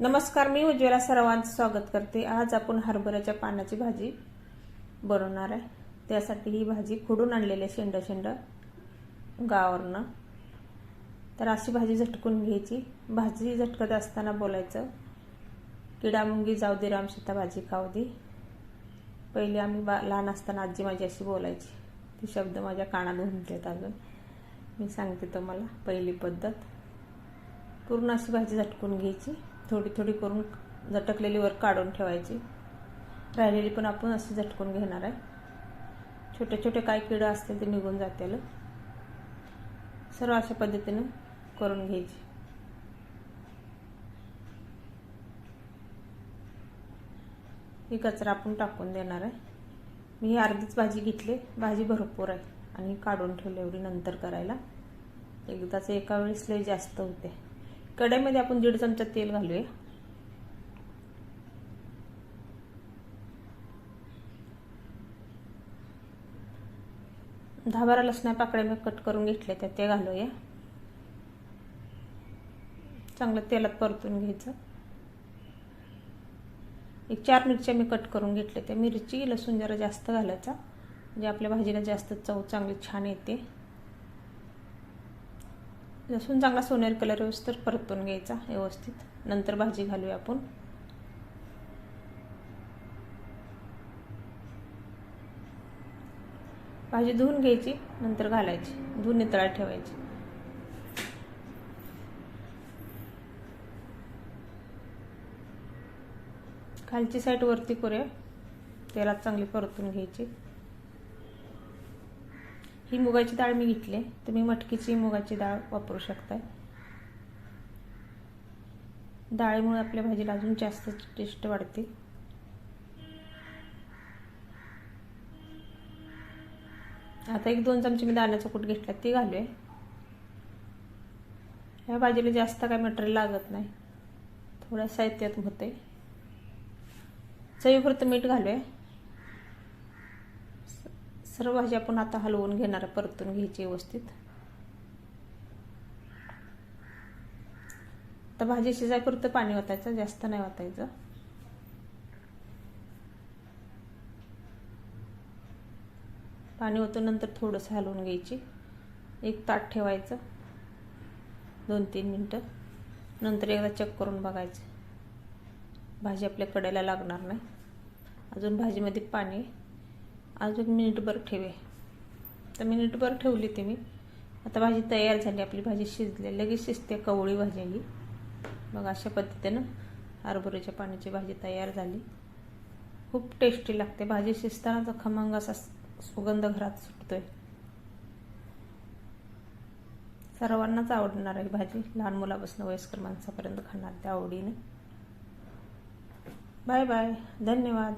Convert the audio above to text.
नमस्कार मी उज्ज्वला सर्वांचं स्वागत करते. आज आपण हरभऱ्याच्या पानाची भाजी बनवणार आहे. त्यासाठी ही भाजी खुडून आणलेली आहे शेंड शेंड गावावरनं. तर अशी भाजी झटकून घ्यायची. भाजी झटकत असताना बोलायचं किडामुंगी जाऊ दे रामसीता भाजी खाऊ दे. पहिले आम्ही बा लहान असताना आजी माझी अशी बोलायची. ती शब्द माझ्या कानात घुमतात अजून. मी सांगते तुम्हाला पहिली पद्धत. पूर्ण अशी भाजी झटकून घ्यायची. थोडी थोडी करून झटकलेली वर काढून ठेवायची. राहिलेली पण आपण अशी झटकून घेणार आहे. छोटे छोटे काय किडं असतील ते निघून जातील. सर्व अशा पद्धतीनं करून घ्यायची. ही कचरा आपण टाकून देणार आहे. मी ही अर्धीच भाजी घेतली. भाजी भरपूर आहे. आणि काढून ठेवली एवढी नंतर करायला. एकदाच एका वेळेस लई जास्त होते. कढईमध्ये आपण दीड चमचा तेल घालूया. दहा बारा लसण्या पाकळ्या मी कट करून घेतल्या त्या ते घालूया. चांगलं तेलात परतून घ्यायचं. एक चार मिरच्या मी कट करून घेतल्या त्या मिरची लसूण जरा जास्त घालायचा. म्हणजे आपल्या भाजीला जास्त चव चांगली छान येते. लसूण चांगला सोनेरी कलर व्यवस्थित परतून घ्यायचा व्यवस्थित. नंतर भाजी घालूया आपण. भाजी धुवून घ्यायची नंतर घालायची. धुवून नितळा ठेवायची. खालची साईड वरती करूया. तेलात चांगली परतून घ्यायची. ही मुगाची डाळ मी घेतली. तुम्ही मटकीची मुगाची डाळ वापरू शकताय. डाळीमुळे आपल्या भाजीला अजून जास्त टेस्ट वाढते. आता एक दोन चमचे मी दाण्याचा कूट घेतला ती घालूया. ह्या भाजीला जास्त काय मटेरियल लागत नाही. थोडं साहित्यात होते चवीपुरतं मीठ घालूया. सर्व भाजी आपण आता हलवून घेणार परतून घ्यायची व्यवस्थित. आता भाजी शिजायपुरतं पाणी ओतायचं जास्त नाही ओतायचं. पाणी ओतून नंतर थोडंसं हलवून घ्यायची. एक ताट ठेवायचं. दोन तीन मिनटं. नंतर एकदा चेक करून बघायचं. भाजी आपल्या कडेला लागणार नाही. अजून भाजीमध्ये पाणी अजून मिनिटभर ठेवे. तर मिनिटभर ठेवली ती मी. आता भाजी तयार झाली आपली भाजी शिजली. लगेच शिजते कवळी भाजी ही. मग अशा पद्धतीनं हरभऱ्याच्या पाण्याची भाजी तयार झाली. खूप टेस्टी लागते. भाजी शिजतानाचा खमंग असा सुगंध घरात सुटतोय. सर्वांनाच आवडणार आहे भाजी. लहान मुलापासून वयस्कर माणसापर्यंत खाणार त्या आवडीने. बाय बाय धन्यवाद.